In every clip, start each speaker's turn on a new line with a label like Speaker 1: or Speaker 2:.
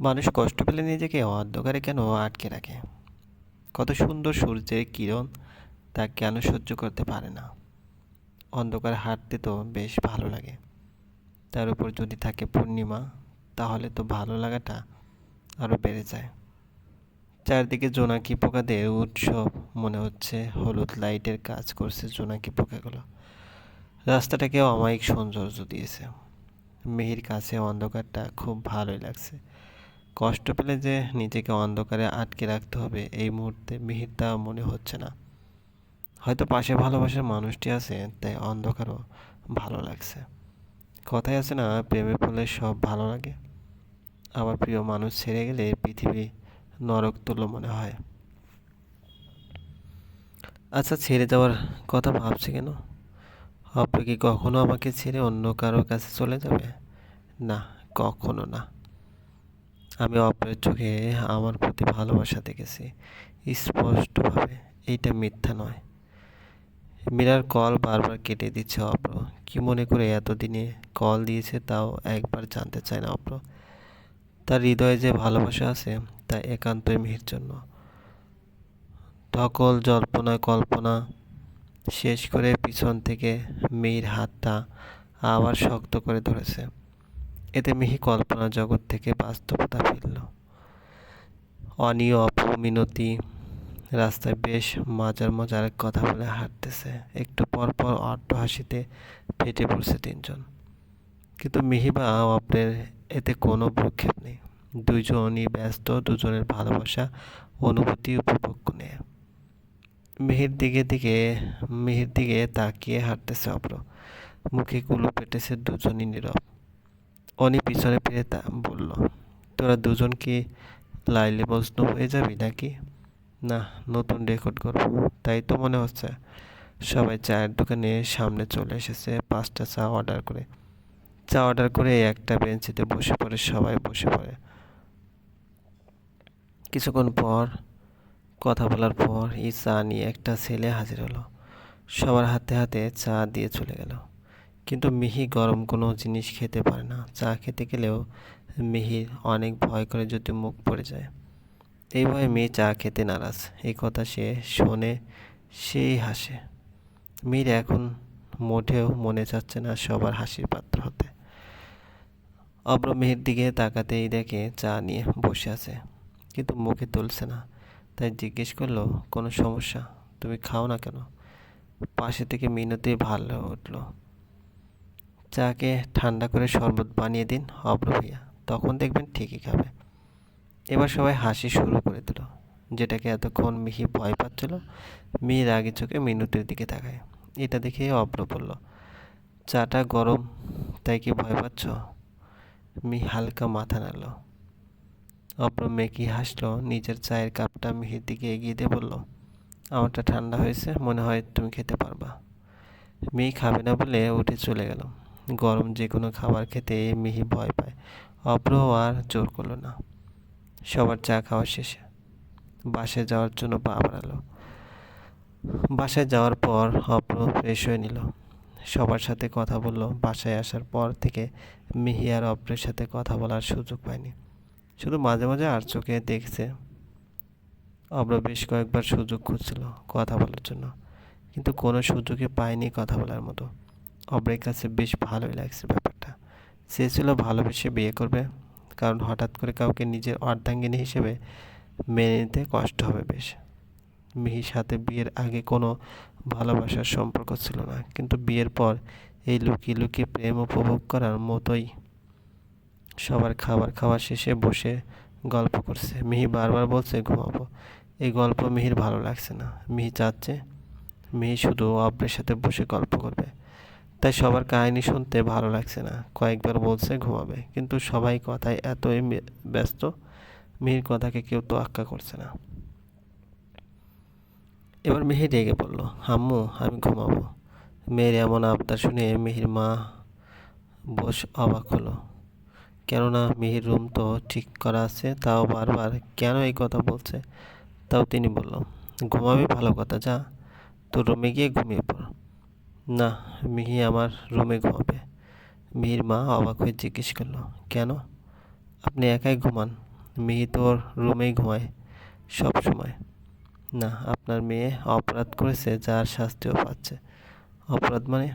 Speaker 1: মানুষ কষ্ট পেলে নিজেকে অন্ধকারে কেন আটকে রাখে? কত সুন্দর সূর্যের কিরণ তা কেন সহ্য করতে পারে না? অন্ধকার হাঁটতে তো বেশ ভালো লাগে। তার উপর যদি থাকে পূর্ণিমা, তাহলে তো ভালো লাগাটা আরও বেড়ে যায়। চারদিকে জোনাকি পোকাদের উৎসব, মনে হচ্ছে হলুদ লাইটের কাজ করছে জোনাকি পোকাগুলো। রাস্তাটাকে অমায়িক সৌন্দর্য দিয়েছে। মিহির কাছে অন্ধকারটা খুব ভালোই লাগছে। কষ্ট পেলে যে নিজেকে অন্ধকারে আটকে রাখতে হবে, এই মুহূর্তে মিহির তা মনে হচ্ছে না। হয়তো পাশে ভালোবাসার মানুষটি আছে, তাই অন্ধকারও ভালো লাগছে। কথাই আছে না, প্রেমে পড়লে সব ভালো লাগে। আবার প্রিয় মানুষ ছেড়ে গেলে পৃথিবী নরক তুল্য মনে হয়। আচ্ছা ছেড়ে যাওয়ার কথা ভাবছে কেন? আপনি কি কখনো আমাকে ছেড়ে অন্য কারোর কাছে চলে যাবে? না, কখনো না। আমি অপরের চোখে আমার প্রতি ভালোবাসা দেখেছি। স্পষ্টভাবে, এইটা মিথ্যা নয়। মীরার কল বারবার কেটে দিচ্ছে অপ্র। কি মনে করে এতদিনে কল দিয়েছে তাও একবার জানতে চায় না অপ্র। তার হৃদয়ে যে ভালোবাসা আছে, তা একান্তই মিহির জন্য। ধকল, জল্পনা, কল্পনা, শেষ করে পিছন থেকে মেয়ের হাতটা আবার শক্ত করে ধরেছে। এতে মিহি কল্পনা জগৎ থেকে বাস্তবতা ফিরল। অনিয় অপমিনতি রাস্তায় বেশ মজার মজার কথা বলে হাঁটতেছে। একটু পর পর অট্ট হাসিতে ফেটে পড়ছে তিনজন। কিন্তু মিহিবা অপ্রের এতে কোনো ভ্রুক্ষেপ নেই। দুজনই ব্যস্ত, দুজনের ভালোবাসা, অনুভূতি উপভোগ নিয়ে। মিহির দিকে দিকে, মিহির দিকে তাকিয়ে হাঁটতেছে অপ্র। মুখে কুলু পেটেছে দুজনই নীরব। অনি পিছনে ফিরে তা বলল, তোরা দুজন কি লাইলে মজনু হয়ে যাবি নাকি? না, নতুন রেকর্ড করব, তাই তো মনে হচ্ছে। সবাই চায়ের দোকানে সামনে চলে এসেছে পাঁচটা চা অর্ডার করে। চা অর্ডার করে একটা বেঞ্চিতে বসে পড়ে সবাই বসে পড়ে। কিছুক্ষণ পর, কথা বলার পর এই চা নিয়ে একটা ছেলে হাজির হলো। সবার হাতে হাতে চা দিয়ে চলে গেল। কিন্তু মিহি গরম কোনো জিনিস খেতে পারে না। চা খেতে গেলেও মিহির অনেক ভয় করে যদি মুখ পড়ে যায়। এই ভয়ে মেয়ে চা খেতে নারাজ। এই কথা সে শোনে, সেই হাসে। মীর এখন মোটেও মনে চাচ্ছে না সবার হাসির পাত্র হতে। অব্র মেহের দিকে তাকাতেই দেখে চা নিয়ে বসে আছে, কিন্তু মুখে তুলছে না। তাই জিজ্ঞেস করল, কোনো সমস্যা? তুমি খাও না কেন? পাশে থেকে মিনতি ভালো উঠল। চাকে ঠান্ডা করে শরবত বানিয়ে দিন অব্র ভাইয়া। তখন দেখবেন ঠিকই খাবে। এবার সবাই হাসি শুরু করে দিল, যেটাকে এতক্ষণ মিহি ভয় পাচ্ছিল, মিহির আগে চোখে মিনুটের দিকে তাকায়। এটা দেখে অব্র বলল, চাটা গরম, তাই কি ভয় পাচ্ছ? মি হালকা মাথা নাড়ল। অব্র মেকি হাসলো, নিজের চায়ের কাপটা মিহির দিকে এগিয়ে দিয়ে বলল, আমারটা ঠান্ডা হয়েছে, মনে হয় তুমি খেতে পারবা। মিহি খাবে না বলে উঠে চলে গেল। গরম যে কোনো খাবার খেতে মিহি ভয় পায়। অব্র আর জোর করল না। সবার চা খাওয়া শেষে বাসায় যাওয়ার জন্য পা বাড়ালো। বাসায় যাওয়ার পর অপ্র ফ্রেশ হয়ে নিল। সবার সাথে কথা বলল। বাসায় আসার পর থেকে মিহি আর অপ্রের সাথে কথা বলার সুযোগ পায়নি। শুধু মাঝে মাঝে আর চোখে দেখছে। অব্র বেশ কয়েকবার সুযোগ খুঁজছিল কথা বলার জন্য। কিন্তু কোনো সুযোগে পায়নি কথা বলার মতো। অব্রের কাছে বেশ ভালোই লাগছে ব্যাপারটা। সে ছিল ভালোবেসে বিয়ে করবে, কারণ হঠাৎ করে কাউকে নিজের অর্ধাঙ্গিনী হিসেবে মেনে নিতে কষ্ট হবে বেশ। মিহির সাথে বিয়ের আগে কোনো ভালোবাসার সম্পর্ক ছিল না, কিন্তু বিয়ের পর এই লুকিয়ে লুকিয়ে প্রেম উপভোগ করার মতোই সবার খাবার খাওয়া শেষে বসে গল্প করছে। মিহি বারবার বলছে, ঘুমাবো। এই গল্প মিহির ভালো লাগছে না। মিহি চাচ্ছে, মিহি শুধু অব্রের সাথে বসে গল্প করবে। তাই সবার কাহিনী শুনতে ভালো লাগছে না। কয়েকবার বলছে ঘুমাবে। কিন্তু সবাই কথায় এতই ব্যস্ত, মিহির কথাকে কেউ তো আক্কা করছে না। এবার মিহি রেগে পড়ল আম্মু আমি ঘুমাবো। মেয়ের এমন আবদার শুনে মিহির মা বস অবাক হলো। কেননা মিহির রুম তো ঠিক করা আছে, তাও বারবার কেন এই কথা বলছে? তাও তিনি বলল, ঘুমাবি ভালো কথা, যা। তোর রুমে গিয়ে ঘুমিয়ে পড়। না, মিহি আমার রুমে ঘুমাবে। মিহির মা অবাক হয়ে জিজ্ঞেস করল, কেন? আপনি একাই ঘুমান। মিহি তোর রুমেই ঘুমায় সব সময়। না, আপনার মেয়ে অপরাধ করেছে, যার শাস্তিও পাচ্ছে। অপরাধ মানে?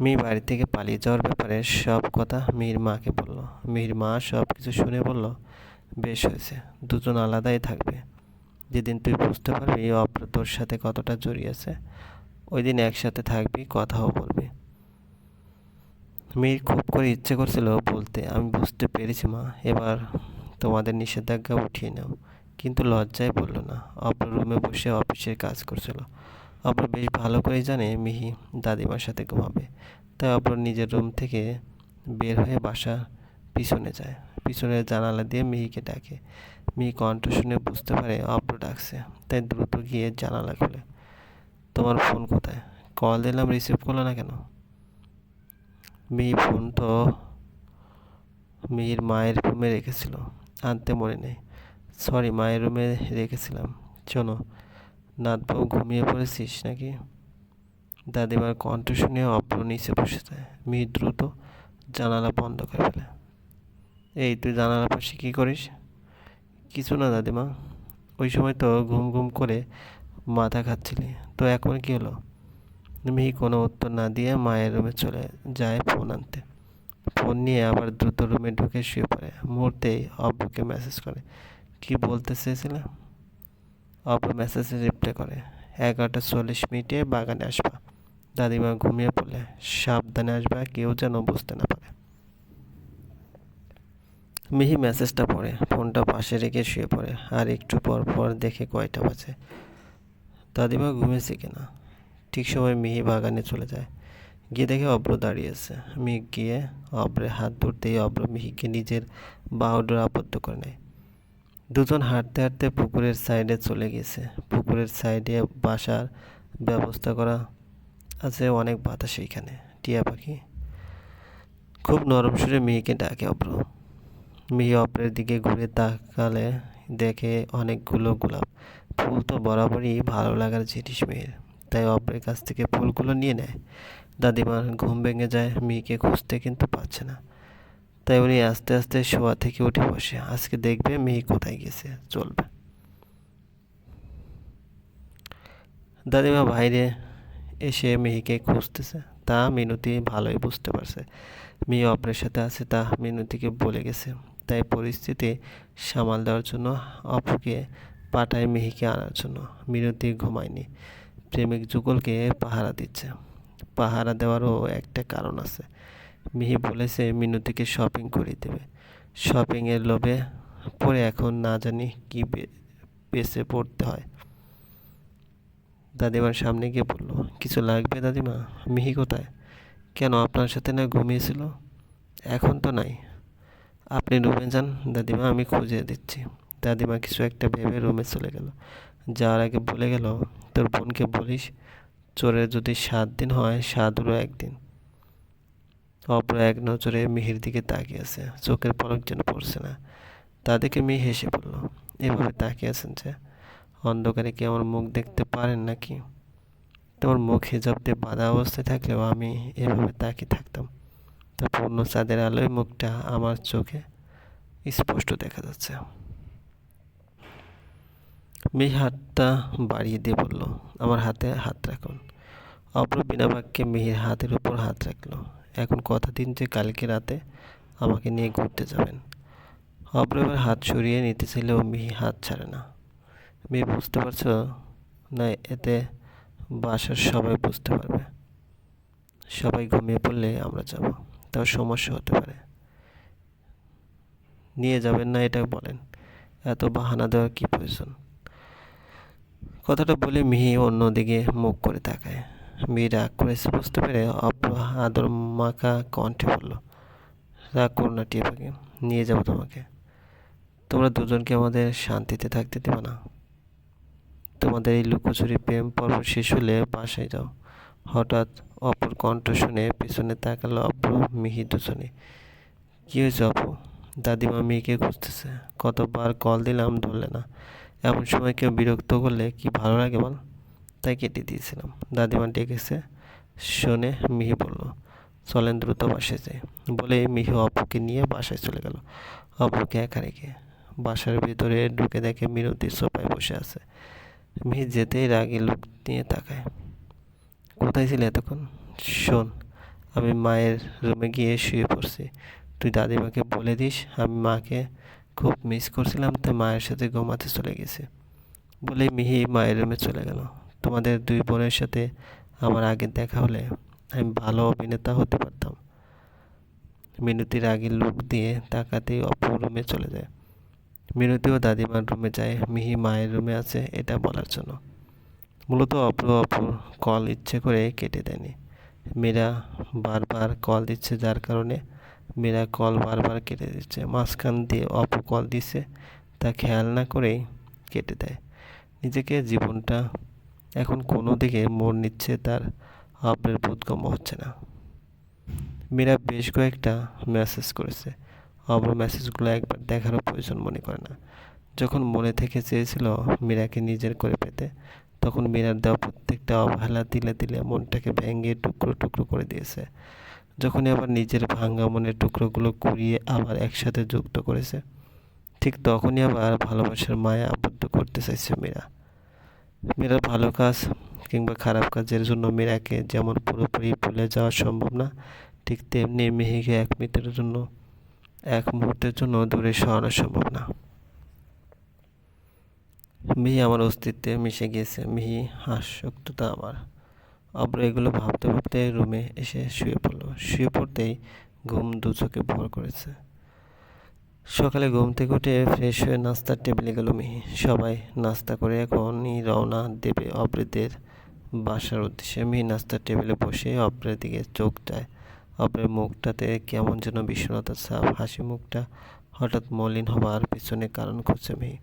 Speaker 1: মেয়ে বাড়ি থেকে পালিয়ে যাওয়ার ব্যাপারে সব কথা মিহির মাকে বলল। মিহির মা সব কিছু শুনে বলল, বেশ হয়েছে, দুজন আলাদাই থাকবে। যেদিন তুই বুঝতে পারবি অপরাধ তোর সাথে কতটা জড়িয়ে আছে ওই দিন একসাথে থাকবি, কথাও বলবি। মেয়ের খুব করে ইচ্ছে করছিল বলতে, আমি বুঝতে পেরেছি মা, এবার তোমাদের নিষেধাজ্ঞা উঠিয়ে নাও। কিন্তু লজ্জায় বলল না, অপর রুমে বসে অফিসের কাজ করছিল। অপর বেশ ভালো করে জানে মিহি দাদিমার সাথে ঘুমাবে। তাই অপর নিজের রুম থেকে বের হয়ে বাসা পিছনে যায়। পিছনের জানালা দিয়ে মিহিকে ডাকে। মিহি কণ্ঠ শুনে বুঝতে পারে অপর ডাকছে, তাই দ্রুত গিয়ে জানালা খুলে। তোমার ফোন কোথায়? কল দিলাম রিসিভ করল না কেন? মিহি ফোন তো মেয়ের মায়ের রুমে রেখেছিল। আনতে মনে নেই। সরি মায়ের রুমে রেখেছিলাম। শোনো নাতবাবু ঘুমিয়ে পড়েছিস নাকি? দাদিমার কণ্ঠ শুনে অপ্র নিচে বসে যায়। মিহি দ্রুত জানালা বন্ধ করে ফেলে। এই, তুই জানালার পাশে কী করিস? কিছু না দাদিমা। ওই সময় তো ঘুম ঘুম করে মাথা খাচ্ছিলি। তো এখন কী হলো? মিহি কোনো উত্তর না দিয়ে মায়ের রুমে চলে যায় ফোন আনতে। ফোন নিয়ে আবার দ্রুত রুমে ঢুকে শুয়ে পড়ে। মুহূর্তেই অব্বুকে মেসেজ করে। কি বলতে চেয়েছিলে? অব্বু মেসেজে রিপ্লাই করে, এগারোটা চল্লিশ মিনিটে বাগানে আসবা। দাদিমা ঘুমিয়ে পড়লে, সাবধানে আসবা, কেউ যেন বুঝতে না পারে। মিহি মেসেজটা পড়ে, ফোনটা পাশে রেখে শুয়ে পড়ে, আর একটু পর পর দেখে কয়টা বাজে। দাদিমা ঘুমিয়েছে কিনা? ঠিক সময় মিহি বাগানে চলে যায়। গিয়ে দেখে অব্র দাঁড়িয়েছে মিহি গিয়ে অব্রের হাত ধরতেই অব্র মিহিকে নিজের বাহুডোর আবদ্ধ করে নেয়। দুজন হাঁটতে হাঁটতে পুকুরের সাইডে চলে গেছে পুকুরের সাইডে বাসার ব্যবস্থা করা আছে অনেক বাতাস এইখানে। টিয়া পাখি খুব নরম সুরে মেয়েকে ডাকে অব্র। মিহি অপরের দিকে ঘুরে তাকালে দেখে অনেকগুলো গোলাপ। ফুল তো বরাবরই ভালো লাগার জিনিস মেয়ের। তাই অপরের কাছ থেকে ফুলগুলো নিয়ে নেয়। দাদিমার ঘুম ভেঙে যায়, মেয়েকে খুঁজতে কিন্তু পাচ্ছে না। তাই উনি আস্তে আস্তে শোয়া থেকে উঠে বসে, আজকে দেখবে মেয়ে কোথায় গেছে, চলবে। দাদিমা বাইরে এসে মেয়েকে খুঁজতেছে। তা মিনতি ভালোই বুঝতে পারছে। মেয়ে অপরের সাথে আছে তা মিনতিকে বলে গেছে। তাই পরিস্থিতি সামাল দেওয়ার জন্য অপুকে পাঠায় মেহিকে আনার জন্য। মিনতি ঘুমায়নি। প্রেমিক যুগলকে পাহারা দিচ্ছে। পাহারা দেওয়ারও একটা কারণ আছে। মিহি বলেছে, মিনতিকে শপিং করে দেবে। শপিংয়ের লোভে পরে এখন না জানি কি বেছে পড়তে হয়। দাদিমার সামনে গিয়ে বলল, কিছু লাগবে দাদিমা? মিহি কোথায়? কেন আপনার সাথে না ঘুমিয়েছিল? এখন তো নাই। আপনি রুমে যান, দাদিমা, আমি খুঁজে দিচ্ছি। দাদিমা কিছু একটা ভেবে রুমে চলে গেল। যাওয়ার আগে বলে গেল, তোর বোনকে বলিস, চোরের যদি সাত দিন হয়, সাতরও একদিন। অব্র এক নজরে মিহির দিকে তাকিয়ে আছে, চোখের পলক যেন পড়ছে না। তাদেরকে মেয়ে হেসে বলল, এভাবে তাকিয়ে আছেন যে, অন্ধকারে কি আমার মুখ দেখতে পারেন নাকি? তোমার মুখ হিজাব দিয়ে বাধা অবস্থায় থাকলেও আমি এভাবে তাকিয়ে থাকতাম। তা পূর্ণ চাঁদের আলোয় মুখটা আমার চোখে স্পষ্ট দেখা যাচ্ছে। মেয়ে হাতটা বাড়িয়ে দিয়ে বলল, আমার হাতে হাত রাখুন। অপর বিনা বাক্যে মেহির হাতের উপর হাত রাখল। এখন কথা দিন যে কালকে রাতে আমাকে নিয়ে ঘুরতে যাবেন। অপর এবার হাত সরিয়ে নিতে চাইলেও মিহি হাত ছাড়ে না। মেয়ে, বুঝতে পারছ? না, এতে বাসার সবাই বুঝতে পারবে। সবাই ঘুমিয়ে পড়লে আমরা যাব। তাও সমস্যা হতে পারে। নিয়ে যাবেন না, এটা বলেন। এত বাহানা দেওয়ার কী প্রয়োজন? কথাটা বলে মিহি অন্যদিকে মুখ করে তাকায়। মেয়ে রাগ করেছে বুঝতে পেরে অপ্র আদর মাখা কণ্ঠে বলল, রাগ করো না টিয়া পাখি, নিয়ে যাব তোমাকে। তোমরা দুজনকে আমাদের শান্তিতে থাকতে দেবে না। তোমাদের এই লুকোচুরি প্রেম পর্ব শেষ হলে বাসায় যাও। হঠাৎ অপর কণ্ঠ শুনে পেছনে তাকালো অপ্র মিহি দুজনে। কী হয়েছে অপু? দাদিমা মেয়েকে খুঁজতেছে। কতবার কল দিলাম, ধরলে না। এমন সময় কেউ বিরক্ত করলে কি ভালো লাগে বল? তাই কেটে দিয়েছিলাম। দাদিমা ডেকেছে, শুনে মিহি বলল, চলেন দ্রুত যাই। বলে মিহি অপুকে নিয়ে বাসায় চলে গেল। অপুকে একা রেখে বাসার ভিতরে ঢুকে দেখে মিনতি সোফায় বসে আছে। মিহি যেতেই রাগে লোক নিয়ে তাকায়। কোথায় ছিলে এতক্ষণ? শোন, আমি মায়ের রুমে গিয়ে শুয়ে পড়ছি। তুই দাদিমাকে বলে দিস, আমি মাকে খুব মিস করছিলাম তাই মায়ের সাথে ঘুমাতে চলে গেছি। বলে মিহি মায়ের রুমে চলে গেল। তোমাদের দুই বোনের সাথে আমার আগে দেখা হলে আমি ভালো অভিনেতা হতে পারতাম। মিনতির আগে লুক দিয়ে তাকাতেই অপু রুমে চলে যায়। মিনতি ও দাদিমার রুমে যায়, মিহি মায়ের রুমে আছে এটা বলার জন্য। মূলত অপু অপুর কল ইচ্ছে করে কেটে দেয়নি। মেয়েরা বারবার কল দিচ্ছে যার কারণে মীরা কল বারবার কেটে দিচ্ছে, মাঝখান দিয়ে অপু কল দিচ্ছে তা খেয়াল না করেই কেটে দেয়। নিজেকে জীবনটা এখন কোনো দিকে মোড় নিচ্ছে, তার অপরের বোধগম্য হচ্ছে না। মীরা বেশ কয়েকটা মেসেজ করেছে। অব্র মেসেজগুলো একবার দেখারও প্রয়োজন মনে করে না। যখন মনে থেকে চেয়েছিল মীরাকে নিজের করে পেতে, তখন মীরার দেওয়া প্রত্যেকটা অবহেলা দিলে দিলে মনটাকে ভেঙে টুকরো টুকরো করে দিয়েছে। যখনই আবার নিজের ভাঙ্গা মনের টুকরোগুলো কুড়িয়ে আবার একসাথে যুক্ত করেছে, ঠিক তখনই আবার ভালোবাসার মায়া আবদ্ধ করতে চাইছে মীরা। মীরার ভালো কাজ কিংবা খারাপ কাজের জন্য মীরাকে যেমন পুরোপুরি ভুলে যাওয়া সম্ভব না, ঠিক তেমনি মিহিকে এক মিনিটের জন্য, এক মুহূর্তের জন্য দূরে সরানো সম্ভব না। মিহি আমার অস্তিত্বে মিশে গিয়েছে। মিহি হাস্যক্ততা আমার। অব্র এগুলো ভাবতে ভাবতে রুমে এসে শুয়ে পড়ল। শুয়ে পড়তেই ঘুম দু চোখে ভর করেছে। সকালে ঘুম থেকে উঠে ফ্রেশ হয়ে নাস্তার টেবিলে গেল মিহি। সবাই নাস্তা করে এখনই রওনা দেবে অব্রেদের বাসার উদ্দেশ্যে। মিহি নাস্তার টেবিলে বসে অব্রের দিকে চোখ যায় অব্রের মুখটাতে কেমন যেন বিষণ্ণতার ছাপ, হাসি মুখটা হঠাৎ মলিন হবার পিছনে কারণ খুঁজছে মিহি।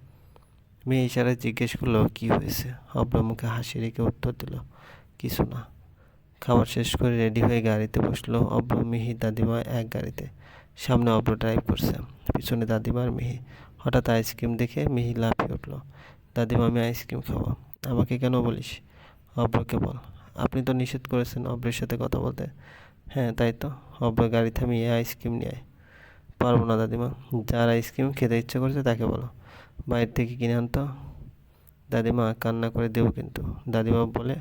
Speaker 1: মেয়ে ইশারায় জিজ্ঞেস করল, কী হয়েছে? অব্র মুখে হাসি রেখে উত্তর দিল কিছু না। খাবার শেষ করে রেডি হয়ে গাড়িতে বসল অব্র, মিহি, দাদিমা এক গাড়িতে। সামনে অব্র ড্রাইভ করছে। পিছনে দাদিমার মিহি। হঠাৎ আইসক্রিম দেখে মিহি লাফিয়ে উঠল। দাদিমা, আমি আইসক্রিম খাব। আমাকে কেন বলিস? অব্রকে বল। আপনি তো নিষেধ করেছেন অব্রের সাথে কথা বলতে। হ্যাঁ তাই তো। অব্র গাড়ি থামিয়ে আইসক্রিম নিয়ে আয়। পারব না দাদিমা। যার আইসক্রিম খেতে ইচ্ছে করছে তাকে বলো। বাইরে থেকে কিনে আনতো। দাদিমা কান্না করে দেবো কিন্তু। দাদিমা বলে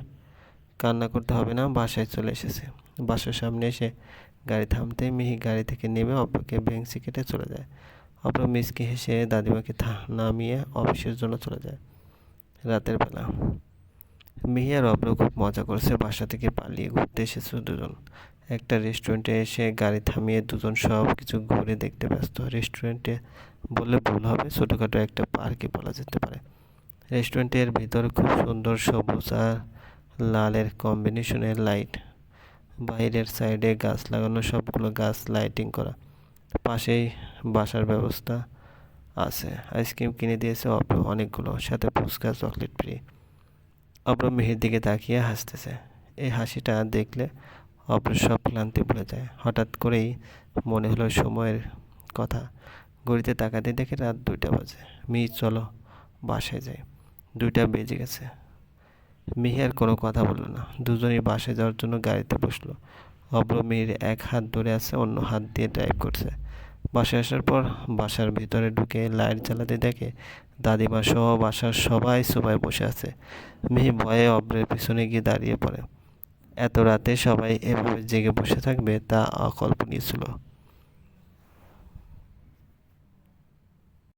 Speaker 1: কান্না করতে হবে না, বাসায় চলে এসেছে। বাসার সামনে এসে গাড়ি থামতে মিহি গাড়ি থেকে নেমে অপরকে ব্যাংসি কেটে চলে যায়। অপর মিসকে হেসে দাদিমাকে নামিয়ে অফিসের জন্য চলে যায় রাতের বেলা। মিহি আর অব্র খুব মজা করছে, বাসা থেকে পালিয়ে ঘুরতে এসেছে দুজন। একটা রেস্টুরেন্টে এসে গাড়ি থামিয়ে দুজন সব কিছু ঘুরে দেখতে ব্যস্ত। রেস্টুরেন্টে বললে ভুল হবে, ছোটোখাটো একটা পার্কে বলা যেতে পারে। রেস্টুরেন্টের ভিতর খুব সুন্দর সবুজ আর লালের কম্বিনেশনের লাইট বাইরের সাইডে গাছ লাগানো সবগুলো গাছ লাইটিং করা। পাশেই বাসার ব্যবস্থা আছে। আইসক্রিম কিনে দিয়েছে অপ্র অনেকগুলো, সাথে ফুচকা চকলেট ফ্রি অপ্র মেহের দিকে তাকিয়ে হাসতেছে। এই হাসিটা দেখলে অপ্র সব ক্লান্তি ভুলে যায়। হঠাৎ করেই মনে হলো সময়ের কথা। ঘড়িতে তাকাতে দেখে রাত দুইটা বাজে। মি চলো বাসায় যাই। দুইটা বেজে গেছে। মিহি আর কোনো কথা বলল না। দুজনেই বাসায় যাওয়ার জন্য গাড়িতে বসল। অব্র মিহির এক হাত ধরে আছে, অন্য হাত দিয়ে ড্রাইভ করছে। বাসায় আসার পর বাসার ভিতরে ঢুকে লাইট জ্বালাতে দেখে দাদিমা সহ বাসার সবাই সবাই বসে আছে। মিহি ভয়ে অব্রের পিছনে গিয়ে দাঁড়িয়ে পড়ে। এত রাতে সবাই এভাবে জেগে বসে থাকবে তা অকল্পনীয় ছিল।